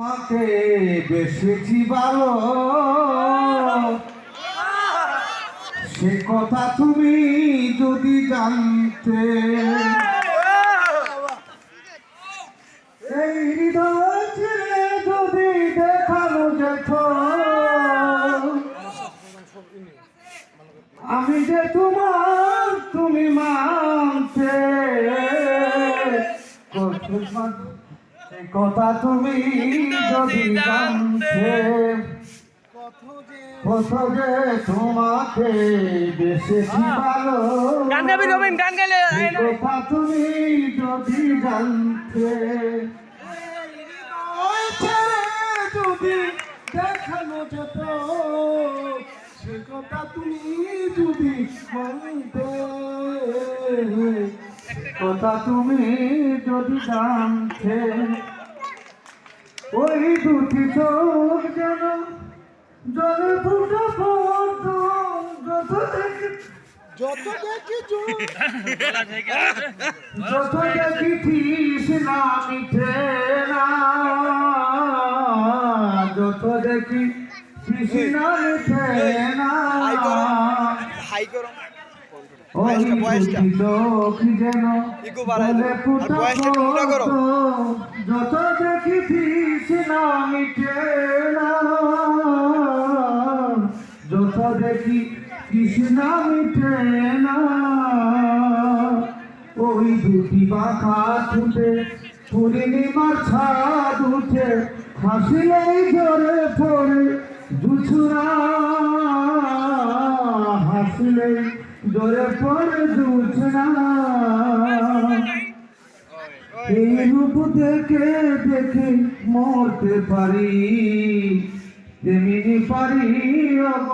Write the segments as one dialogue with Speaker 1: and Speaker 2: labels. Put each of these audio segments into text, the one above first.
Speaker 1: মাকে বেশি ভালো। সে কথা তুমি যদি জানতে। এই হৃদয় যদি দেখানো যেত, আমি যে তোমার তুমি মানতে এই কথা তুমি যদি জানতে কত যে তোমাকে বেশি ভালো?
Speaker 2: গান গাবি রবিন গান গাইলে
Speaker 1: কথা তুমি যদি জানতে যদি দেখানো যেত সে কথা তুমি যদি মানতে কথা তুমি যদি জানতে ওই দুটি চোখ যেন জলে ফুটা পড়তো যত দেখি।
Speaker 3: যত দেখি
Speaker 1: যত দেখিস না মিঠে না যত দেখি কৃষ্ণ মিঠে না।
Speaker 3: হাই করো। বয়সটা, বয়সটা।
Speaker 1: যেন
Speaker 3: বাড়াই দাও। আর বয়সটা একটু করো।
Speaker 1: যত দেখিস না না যত দেখি কৃষ্ণ মিঠে না ওই দুটি বাঁকা ছুটে পূর্ণিমার ছাদ উঠে হাসিলেই জোরে পড়ে জুছুরা হাসিলেই জোরে পড়ে জুছুরা এই রূপ দেখে দেখে মরতে পারি? তেমনি পারি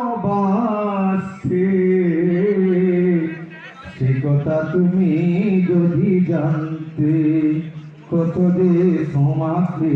Speaker 1: অবাসে সে কথা তুমি যদি জানতে, কত যে তোমাকে